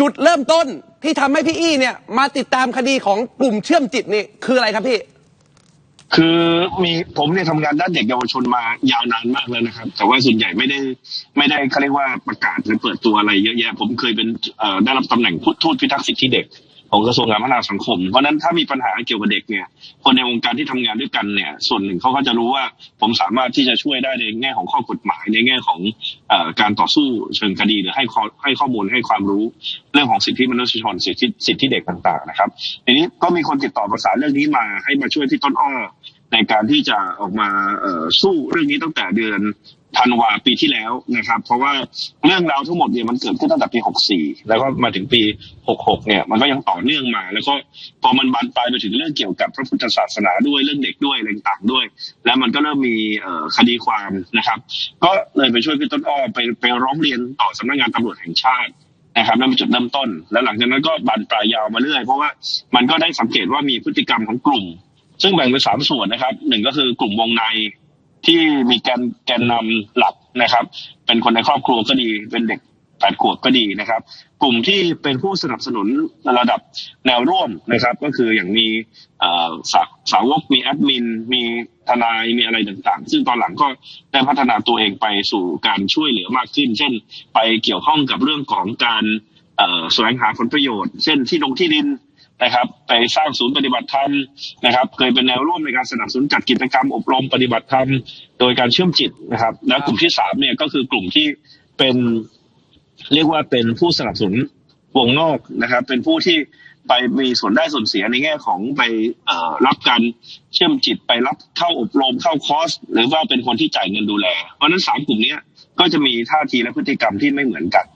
จุดเริ่มต้นที่ทำให้พี่อี้เนี่ยมาติดตามคดีของกลุ่มเชื่อมจิตนี่คืออะไรครับพี่ คือมีผมเนี่ยทำงานด้านเด็กเยาวชนมายาวนานมากแล้วนะครับ แต่ว่าส่วนใหญ่ไม่ได้ไม่ได้เขาเรียกว่าประกาศหรือเปิดตัวอะไรเยอะแยะ ผมเคยเป็นเอ่อได้รับตำแหน่งผู้ทูตพิทักษ์สิทธิเด็ก ของกระทรวงการพัฒนาสังคม เพราะนั้นถ้ามีปัญหาเกี่ยวกับเด็กเนี่ยคนในวงการที่ทำงานด้วยกันเนี่ย ส่วนหนึ่งเขาก็จะรู้ว่าผมสามารถที่จะช่วยได้ในแง่ของข้อกฎหมาย ในแง่ของอการต่อสู้เชิงคดีหรือให้ข้อให้ข้อมูลให้ความรู้เรื่องของสิทธิมนุษยชนสิทธิสิทธิเด็กต่าง ๆ นะครับทีนี้ก็มีคนติดต่อประสานเรื่องนี้มาให้มาช่วยที่ต้นอ้อ ในการที่จะออกมาสู้เรื่องนี้ตั้งแต่เดือนธันวาปีที่แล้วนะครับ เพราะว่าเรื่องราวทั้งหมดเนี่ยมันเกิดขึ้นตั้งแต่ปี 64 แล้วก็มาถึงปี 66 เนี่ยมันก็ยังต่อเนื่องมา แล้วก็พอมันบานปลายไปถึงเรื่องเกี่ยวกับพระพุทธศาสนาด้วยเรื่องเด็กด้วยอะไรต่างด้วย แล้วมันก็เริ่มมีคดีความนะครับ ก็เลยไปช่วยพี่ต้นอ้อไปไปร้องเรียนต่อสำนักงานตำรวจแห่งชาตินะครับนั่นเป็นจุดเริ่มต้น แล้วหลังจากนั้นก็บานปลายยาวมาเรื่อยเพราะว่ามันก็ได้สังเกตว่ามีพฤติกรรมของกลุ่ม ซึ่งแบ่งเป็นสามส่วนนะครับหนึ่งก็คือกลุ่มวงในที่มีแกนแกนนำหลักนะครับ เป็นคนในครอบครัวก็ดี เป็นเด็กแปดขวบก็ดีนะครับ กลุ่มที่เป็นผู้สนับสนุนระดับแนวร่วมนะครับ ก็คืออย่างมีสาสาวกมีแอดมิน มีทนายมีอะไรต่างๆ ซึ่งตอนหลังก็ได้พัฒนาตัวเองไปสู่การช่วยเหลือมากขึ้น เช่น ไปเกี่ยวข้องกับเรื่องของการแสวงหาผลประโยชน์ เช่นที่ลงที่ดิน นะครับไปสร้างศูนย์ปฏิบัติธรรมนะครับเคยเป็นแนวร่วมในการสนับสนุนจัดกิจกรรมอบรมปฏิบัติธรรมโดยการเชื่อมจิตนะครับแล้วกลุ่มที่สามเนี่ยก็คือกลุ่มที่เป็นเรียกว่าเป็นผู้สนับสนุนวงนอกนะครับ เป็นผู้ที่ไปมีส่วนได้ส่วนเสียในแง่ของไปรับการเชื่อมจิตไปรับเข้าอบรมเข้าคอร์สหรือว่าเป็นคนที่จ่ายเงินดูแล เพราะนั้นสามกลุ่มนี้ก็จะมีท่าทีและพฤติกรรมที่ไม่เหมือนกัน